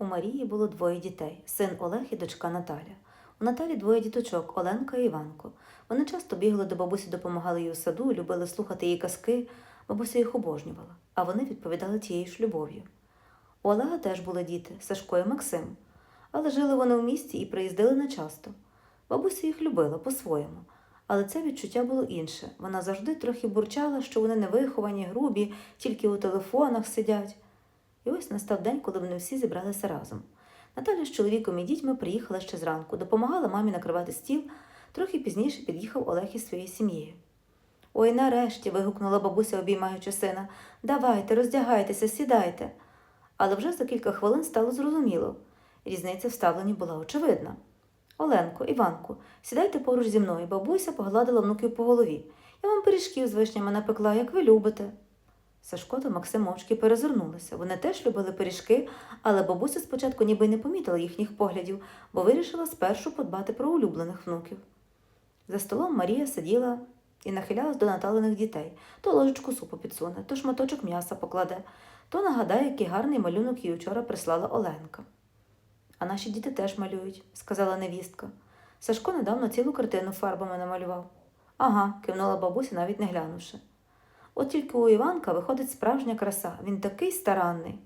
У Марії було двоє дітей син Олег і дочка Наталя. У Наталі двоє діточок Оленка і Іванко. Вони часто бігли до бабусі, допомагали їй у саду, любили слухати її казки. Бабуся їх обожнювала, а вони відповідали тією ж любов'ю. У Олега теж були діти Сашко і Максим, але жили вони в місті і приїздили нечасто. Бабуся їх любила по-своєму, але це відчуття було інше. Вона завжди трохи бурчала, що вони невиховані, грубі, тільки у телефонах сидять. І ось настав день, коли вони всі зібралися разом. Наталя з чоловіком і дітьми приїхала ще зранку, допомагала мамі накривати стіл. Трохи пізніше під'їхав Олег із своєю сім'єю. Ой, нарешті. вигукнула бабуся, обіймаючи сина. Давайте, роздягайтеся, сідайте. Але вже за кілька хвилин стало зрозуміло. Різниця в ставленні була очевидна. Оленко, Іванку, сідайте поруч зі мною. Бабуся погладила внуків по голові. Я вам пиріжків з вишнями напекла, як ви любите. Сашко та Максим мовчки перезирнулися. Вони теж любили пиріжки, але бабуся спочатку ніби й не помітила їхніх поглядів, бо вирішила спершу подбати про улюблених внуків. За столом Марія сиділа і нахилялась до наталених дітей. То ложечку супу підсуне, то шматочок м'яса покладе, то нагадає, який гарний малюнок їй вчора прислала Оленка. А наші діти теж малюють, сказала невістка. Сашко недавно цілу картину фарбами намалював. Ага, кивнула бабуся, навіть не глянувши. От тільки у Іванка виходить справжня краса, він такий старанний.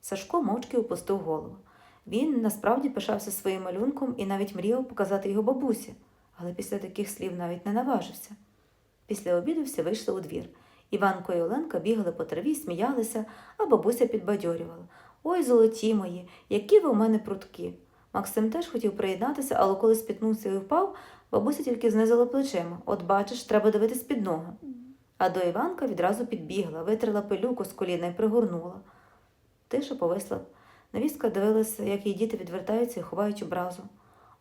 Сашко мовчки опустив голову. Він насправді пишався своїм малюнком і навіть мріяв показати його бабусі, але після таких слів навіть не наважився. Після обіду всі вийшли у двір. Іванко і Оленка бігали по траві, сміялися, а бабуся підбадьорювала. Ой, золоті мої, які ви у мене прутки. Максим теж хотів приєднатися, але коли спітнувся і впав, бабуся тільки знизила плечима. От бачиш, треба дивитись під ноги. А до Іванка відразу підбігла, витрила пилюку з коліна і пригорнула. Тиша повисла. Навістка дивилася, як її діти відвертаються і ховають образу.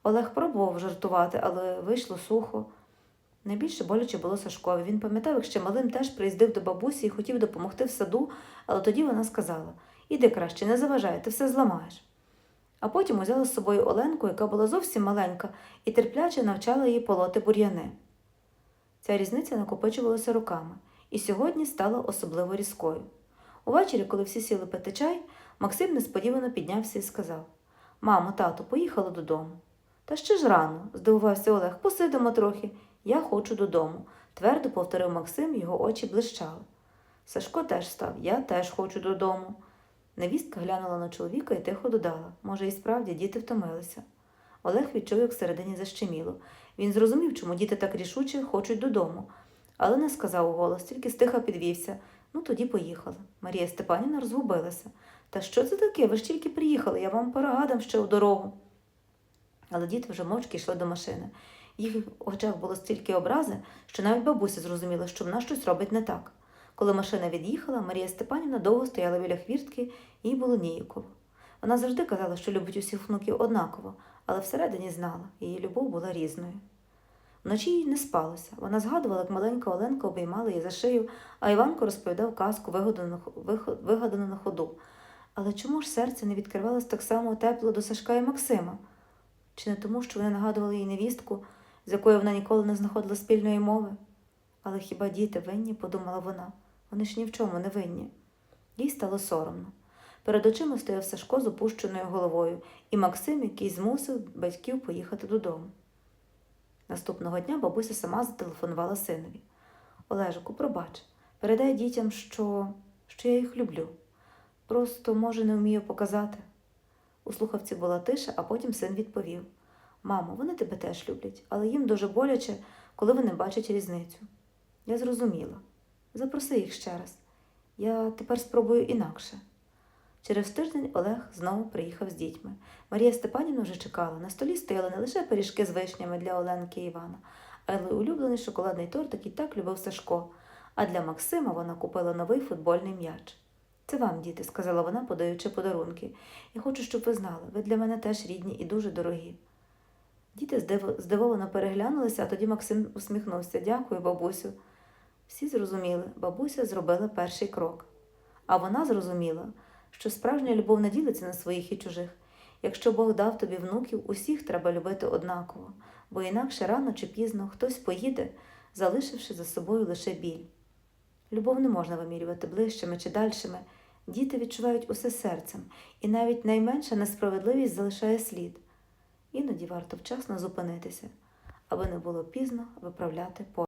Олег пробував жартувати, але вийшло сухо. Найбільше боляче було Сашкові. Він пам'ятав, як ще малим теж приїздив до бабусі і хотів допомогти в саду, але тоді вона сказала Іди краще, не заважай, ти все зламаєш. А потім узяла з собою Оленку, яка була зовсім маленька, і терпляче навчала її полоти бур'яни. Ця різниця накопичувалася роками, і сьогодні стала особливо різкою. Увечері, коли всі сіли пити чай, Максим несподівано піднявся і сказав Мамо, тато, поїхали додому. Та ще ж рано, здивувався Олег, посидимо трохи. Я хочу додому, твердо повторив Максим, його очі блищали. Сашко теж став, я теж хочу додому. Невістка глянула на чоловіка і тихо додала може, і справді діти втомилися. Олег відчув, як всередині защеміло. Він зрозумів, чому діти так рішуче хочуть додому, але не сказав уголос, тільки стиха підвівся. Ну, тоді поїхали. Марія Степанівна розгубилася. Та що це таке? Ви ж тільки приїхали, я вам порагадам ще у дорогу. Але діти вже мовчки йшли до машини. Їх в очах було стільки образи, що навіть бабуся зрозуміла, що вона щось робить не так. Коли машина від'їхала, Марія Степанівна довго стояла біля хвіртки, їй було ніяково. Вона завжди казала, що любить усіх внуків однаково, але всередині знала, її любов була різною. Вночі їй не спалося. Вона згадувала, як маленька Оленка обіймала її за шию, а Іванко розповідав казку, вигадану, на ходу. Але чому ж серце не відкривалось так само тепло до Сашка і Максима? Чи не тому, що вони нагадували їй невістку, з якою вона ніколи не знаходила спільної мови? Але хіба діти винні, подумала вона. Вони ж ні в чому не винні. Їй стало соромно. Перед очима стояв Сашко з опущеною головою, і Максим, який змусив батьків поїхати додому. Наступного дня бабуся сама зателефонувала синові. Олежику, пробач, передай дітям, що, що я їх люблю. Просто, може, не вмію показати. У слухавці була тиша, а потім син відповів: Мамо, вони тебе теж люблять, але їм дуже боляче, коли вони бачать різницю. Я зрозуміла. Запроси їх ще раз. Я тепер спробую інакше. Через тиждень Олег знову приїхав з дітьми. Марія Степанівна вже чекала. На столі стояли не лише пиріжки з вишнями для Оленки і Івана, але й улюблений шоколадний торт, який так любив Сашко. А для Максима вона купила новий футбольний м'яч. Це вам, діти, сказала вона, подаючи подарунки. Я хочу, щоб ви знали, ви для мене теж рідні і дуже дорогі. Діти здивовано переглянулися, а тоді Максим усміхнувся. Дякую, бабусю. Всі зрозуміли, бабуся зробила перший крок. А вона зрозуміла, що справжня любов не ділиться на своїх і чужих. Якщо Бог дав тобі внуків, усіх треба любити однаково, бо інакше рано чи пізно хтось поїде, залишивши за собою лише біль. Любов не можна вимірювати ближчими чи дальшими, Діти відчувають усе серцем, і навіть найменша несправедливість залишає слід. Іноді варто вчасно зупинитися, аби не було пізно виправляти